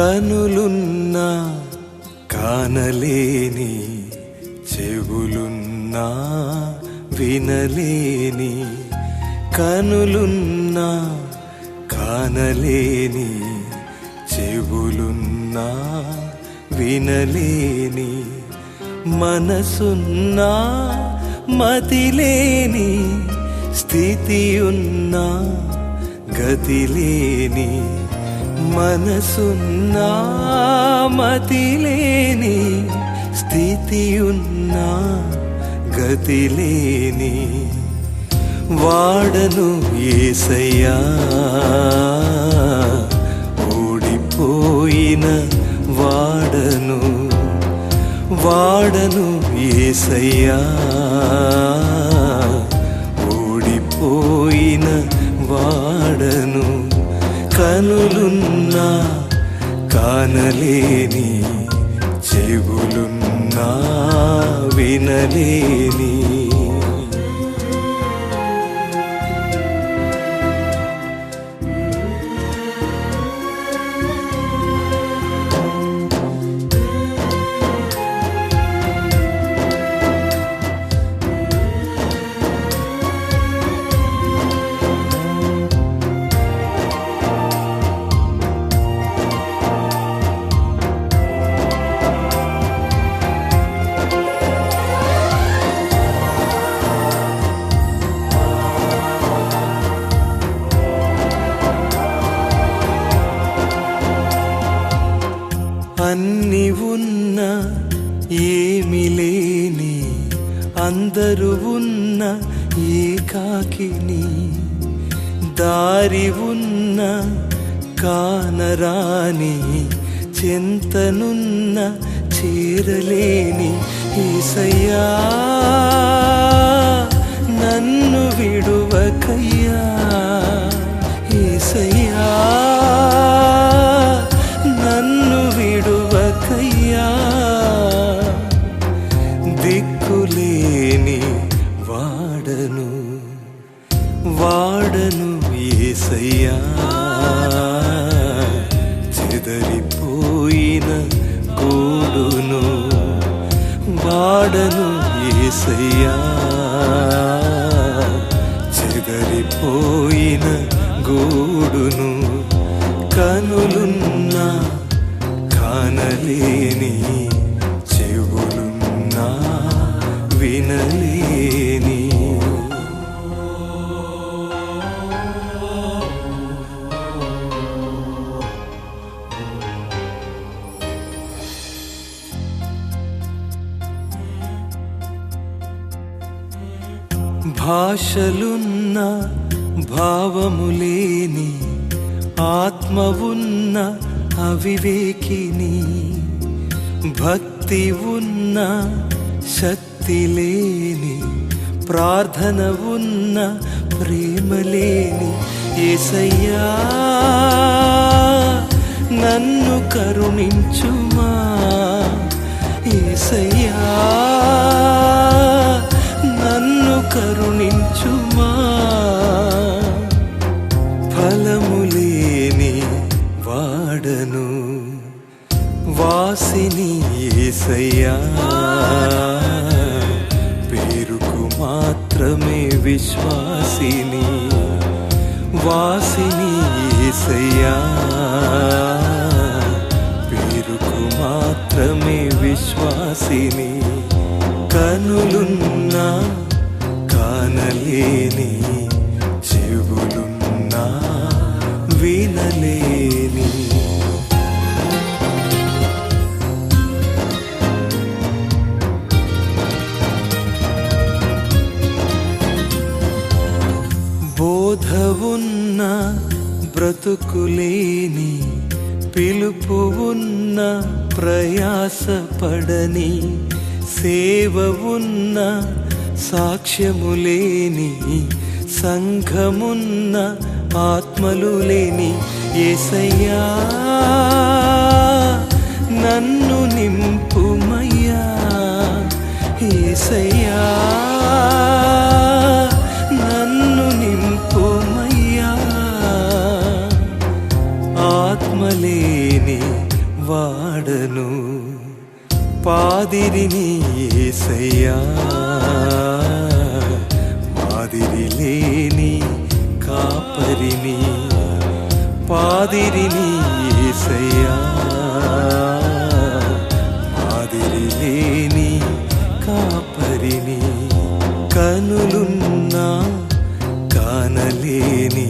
కనులున్నా కానలేని చెవులున్నా వినలేని కనులున్నా కానలేని చెవులున్నా వినలేని మనసున్నా మతిలేని స్థితి ఉన్నా గతిలేని మనసున్నా మతిలేని స్థితి ఉన్నా గతిలేని వాడను ఏసయ్యా. ఓడిపోయిన వాడను వాడను ఏసయ్యా. ఓడిపోయిన వాడను కనులున్నా కానలేని చెవులున్నా వినలేని. ఉన్న ఏమి లేని అందరూ ఉన్న ఏకాకిని దారి ఉన్న కానరాని చింతనున్న చేరలేని ఈసయ్యా నన్ను విడువకయ్యా ఈసయ్యా వాడను ఏసయ్యా. చెదరిపోయిన గూడును వాడను ఏసయ్యా. చెదరిపోయిన గూడును కనులున్నా కానలేని చెవులున్నా వినలే భాషలున్న భావములేని ఆత్మ ఉన్న అవివేకిని భక్తి ఉన్న శక్తి లేని ప్రార్థన ఉన్న ప్రేమలేని ఏసయ్యా నన్ను కరుణించుమా ఏసయ్యా. కరుణించుమా? ఫలములేని వాడను వాసిని ఏసయ్యా. పేరుకు మాత్రమే విశ్వాసిని వాసిని ఏసయ్యా. పేరుకు మాత్రమే విశ్వాసిని కనులున్నా కానలేని చెవులున్నా వినలేని. బోధ ఉన్న బ్రతుకులేని పిలుపు ఉన్న ప్రయాసపడని సేవ ఉన్న సాక్ష్యము లేని సంఘమున్న ఆత్మలు లేని ఏసయ్యా నన్ను నింపుమయ్యా ఏసయ్యా. మాదిరి నీసయ్యా మాదిరి లేని కాపరిని కనులున్నా కానలేని